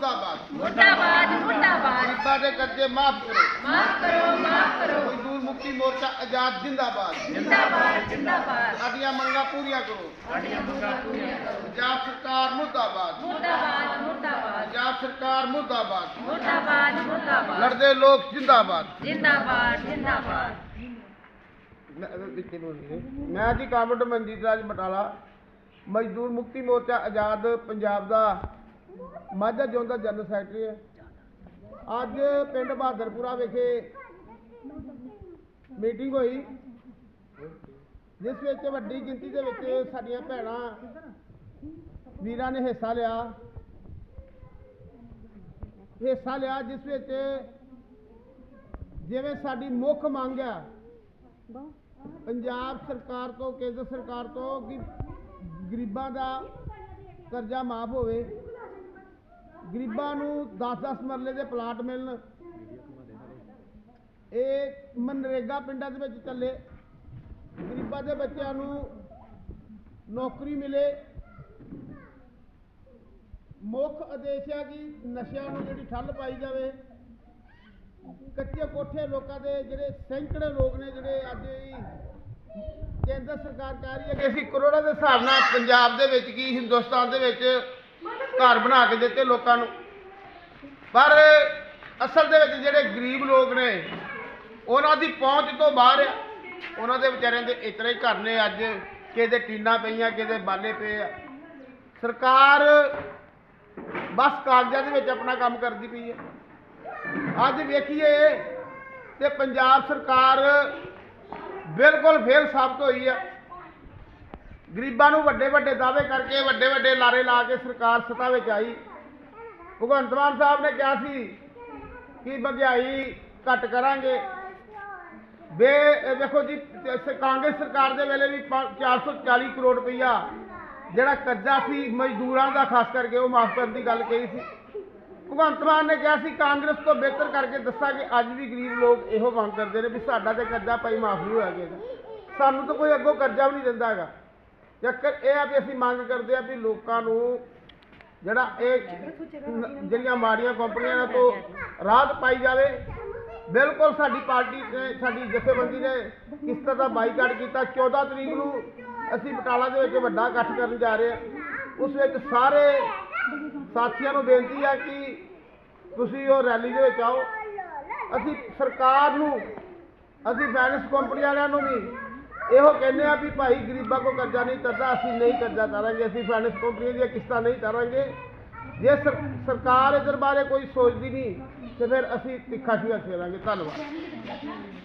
ਮੁਰਦਾਬਾਦ। ਮੁਰਦਾਬਾਦ ਮੁਰਦਾਬਾਦ। ਗਰੀਬਾਂ ਦੇ ਕਰਜ਼ੇ ਮਾਫ ਕਰੋ। ਮਾਫ ਕਰੋ ਮਾਫ ਕਰੋ। ਮਜ਼ਦੂਰ ਮੁਕਤੀ ਮੋਰਚਾ ਆਜ਼ਾਦ ਜਿੰਦਾਬਾਦ। ਜਿੰਦਾਬਾਦ ਜਿੰਦਾਬਾਦ। ਸਾਡੀਆਂ ਮੰਗਾਂ ਪੂਰੀਆਂ ਕਰੋ। ਸਾਡੀਆਂ ਮੰਗਾਂ ਪੂਰੀਆਂ ਕਰੋ। ਪੰਜਾਬ ਸਰਕਾਰ ਮੁਰਦਾਬਾਦ। ਮੁਰਦਾਬਾਦ ਮੁਰਦਾਬਾਦ। ਪੰਜਾਬ ਸਰਕਾਰ ਮੁਰਦਾਬਾਦ। ਮੁਰਦਾਬਾਦ ਮੁਰਦਾਬਾਦ। ਲੜਦੇ ਲੋਕ ਜਿੰਦਾਬਾਦ। ਜਿੰਦਾਬਾਦ ਜਿੰਦਾਬਾਦ। ਮੈਂ ਜੀ ਕਾਮਰਡ ਮਨਜੀਤ ਰਾਜ ਬਟਾਲਾ। ਮਜ਼ਦੂਰ ਮੁਕਤੀ ਮੋਰਚਾ ਆਜ਼ਾਦ ਪੰਜਾਬ ਦਾ ਮਾਝਾ ਜ਼ੋਨ ਦਾ ਜਨਰਲ ਸੈਕਟਰੀ ਹੈ। ਅੱਜ ਪਿੰਡ ਬਹਾਦਰਪੁਰਾ ਵਿਖੇ ਮੀਟਿੰਗ ਹੋਈ, ਜਿਸ ਵਿੱਚ ਵੱਡੀ ਗਿਣਤੀ ਦੇ ਵਿੱਚ ਸਾਡੀਆਂ ਭੈਣਾਂ, ਵੀਰਾਂ ਨੇ ਹਿੱਸਾ ਲਿਆ। ਹਿੱਸਾ ਲਿਆ ਜਿਸ ਵਿੱਚ ਜਿਵੇਂ ਸਾਡੀ ਮੁੱਖ ਮੰਗ ਆ, ਪੰਜਾਬ ਸਰਕਾਰ ਤੋਂ, ਕੇਂਦਰ ਸਰਕਾਰ ਤੋਂ ਕਿ ਗਰੀਬਾਂ ਦਾ ਕਰਜ਼ਾ ਮਾਫ ਹੋਵੇ। ਗਰੀਬਾਂ ਨੂੰ 10-10 ਮਰਲੇ ਦੇ ਪਲਾਟ ਮਿਲਣ। ਇਹ ਮਨਰੇਗਾ ਪਿੰਡਾਂ ਦੇ ਵਿੱਚ ਚੱਲੇ। ਗਰੀਬਾਂ ਦੇ ਬੱਚਿਆਂ ਨੂੰ ਨੌਕਰੀ ਮਿਲੇ। ਮੁੱਖ ਉਦੇਸ਼ ਹੈ ਕਿ ਨਸ਼ਿਆਂ ਨੂੰ ਜਿਹੜੀ ਠੱਲ ਪਾਈ ਜਾਵੇ। ਕੱਚੇ ਕੋਠੇ ਲੋਕਾਂ ਦੇ ਜਿਹੜੇ ਸੈਂਕੜੇ ਲੋਕ ਨੇ ਜਿਹੜੇ ਅੱਜ ਕੇਂਦਰ ਸਰਕਾਰ ਕਹਿ ਰਹੀ ਹੈ ਕਿ ਅਸੀਂ ਕਰੋੜਾਂ ਦੇ ਹਿਸਾਬ ਨਾਲ ਪੰਜਾਬ ਦੇ ਵਿੱਚ ਕੀ, ਹਿੰਦੁਸਤਾਨ ਦੇ ਵਿੱਚ ਘਰ ਬਣਾ ਕੇ ਦਿੱਤੇ ਲੋਕਾਂ ਨੂੰ। ਪਰ ਅਸਲ ਦੇ ਵਿੱਚ ਜਿਹੜੇ ਗਰੀਬ ਲੋਕ ਨੇ, ਉਹਨਾਂ ਦੀ ਪਹੁੰਚ ਤੋਂ ਬਾਹਰ ਆ। ਉਹਨਾਂ ਦੇ ਵਿਚਾਰਿਆਂ ਦੇ ਇਤਰੇ ਘਰ ਨੇ ਅੱਜ। ਕਿਤੇ ਟੀਨਾਂ ਪਈਆਂ ਕਿਤੇ ਬਾਲੇ ਪਏ ਆ। ਸਰਕਾਰ ਬਸ ਕਾਗਜ਼ਾਂ ਦੇ ਵਿੱਚ ਆਪਣਾ ਕੰਮ ਕਰਦੀ ਪਈ ਹੈ ਅੱਜ ਵੇਖੀਏ ਤੇ ਪੰਜਾਬ ਸਰਕਾਰ ਬਿਲਕੁਲ ਫੇਲ ਸਾਬਤ ਹੋਈ ਆ। ਗਰੀਬਾਂ ਨੂੰ ਵੱਡੇ ਵੱਡੇ ਦਾਅਵੇ ਕਰਕੇ ਵੱਡੇ ਵੱਡੇ ਲਾਰੇ ਲਾ ਕੇ ਸਰਕਾਰ ਸੱਤਾ ਵਿੱਚ ਆਈ। ਭਗਵੰਤ ਮਾਨ ਸਾਹਿਬ ਨੇ ਕਿਹਾ ਸੀ ਕਿ ਮਹਿੰਗਾਈ ਘੱਟ ਕਰਾਂਗੇ। ਬੇ ਦੇਖੋ ਜੀ ਕਾਂਗਰਸ ਸਰਕਾਰ ਦੇ ਵੇਲੇ ਵੀ ਪਾ- 440 ਕਰੋੜ ਰੁਪਈਆ ਜਿਹੜਾ ਕਰਜ਼ਾ ਸੀ, ਮਜ਼ਦੂਰਾਂ ਦਾ, ਖਾਸ ਕਰਕੇ ਉਹ ਮਾਫ ਕਰਨ ਦੀ ਗੱਲ ਕਹੀ ਸੀ। ਭਗਵੰਤ ਮਾਨ ਨੇ ਕਿਹਾ ਸੀ, ਕਾਂਗਰਸ ਤੋਂ ਬਿਹਤਰ ਕਰਕੇ ਦੱਸਾਂਗੇ ਅੱਜ ਵੀ ਗਰੀਬ ਲੋਕ ਇਹੋ ਮੰਗ ਕਰਦੇ ਨੇ ਵੀ ਸਾਡਾ ਤੇ ਕਰਜ਼ਾ ਭਾਈ ਮਾਫ ਨਹੀਂ ਹੋਇਆ ਗਿਆ। ਸਾਨੂੰ ਤਾਂ ਕੋਈ ਅੱਗੋਂ ਕਰਜ਼ਾ ਵੀ ਨਹੀਂ ਦਿੰਦਾ ਹੈਗਾ। ਚੱਕਰ ਇਹ ਆ ਵੀ ਅਸੀਂ ਮੰਗ ਕਰਦੇ ਆ ਵੀ ਲੋਕਾਂ ਨੂੰ ਜਿਹੜਾ ਇਹ ਜਿਹੜੀਆਂ ਮਾੜੀਆਂ ਕੰਪਨੀਆਂ ਤੋਂ ਰਾਹਤ ਪਾਈ ਜਾਵੇ, ਬਿਲਕੁਲ ਸਾਡੀ ਪਾਰਟੀ ਨੇ, ਸਾਡੀ ਜਥੇਬੰਦੀ ਨੇ ਕਿਸ ਤਰ੍ਹਾਂ ਦਾ ਬਾਈਕਾਟ ਕੀਤਾ। 14 ਤਰੀਕ ਨੂੰ ਅਸੀਂ ਬਟਾਲਾ ਦੇ ਵਿੱਚ ਵੱਡਾ ਇਕੱਠ ਕਰਨ ਜਾ ਰਹੇ ਹਾਂ। ਉਸ ਵਿੱਚ ਸਾਰੇ ਸਾਥੀਆਂ ਨੂੰ ਬੇਨਤੀ ਆ ਕਿ ਤੁਸੀਂ ਉਹ ਰੈਲੀ ਦੇ ਵਿੱਚ ਆਓ। ਅਸੀਂ ਸਰਕਾਰ ਨੂੰ, ਅਸੀਂ ਫਾਈਨੈਂਸ ਕੰਪਨੀ ਵਾਲਿਆਂ ਨੂੰ ਵੀ ਇਹੋ ਕਹਿੰਦੇ ਆ ਵੀ ਭਾਈ ਗਰੀਬਾਂ ਕੋ ਕਰਜ਼ਾ ਨਹੀਂ ਤਰਦਾ ਅਸੀਂ ਨਹੀਂ, ਕਰਜ਼ਾ ਤਾਰਾਂਗੇ, ਅਸੀਂ ਫਾਈਨੈਂਸ ਕੰਪਨੀਆਂ ਦੀਆਂ ਕਿਸ਼ਤਾਂ ਨਹੀਂ ਤਾਰਾਂਗੇ। ਜੇ ਸਰਕਾਰ ਇਧਰ ਬਾਰੇ ਕੋਈ ਸੋਚਦੀ ਨਹੀਂ, ਤੇ ਫਿਰ ਅਸੀਂ ਤਿੱਖਾ ਸ਼ੀਆ ਛੇੜਾਂਗੇ ਧੰਨਵਾਦ।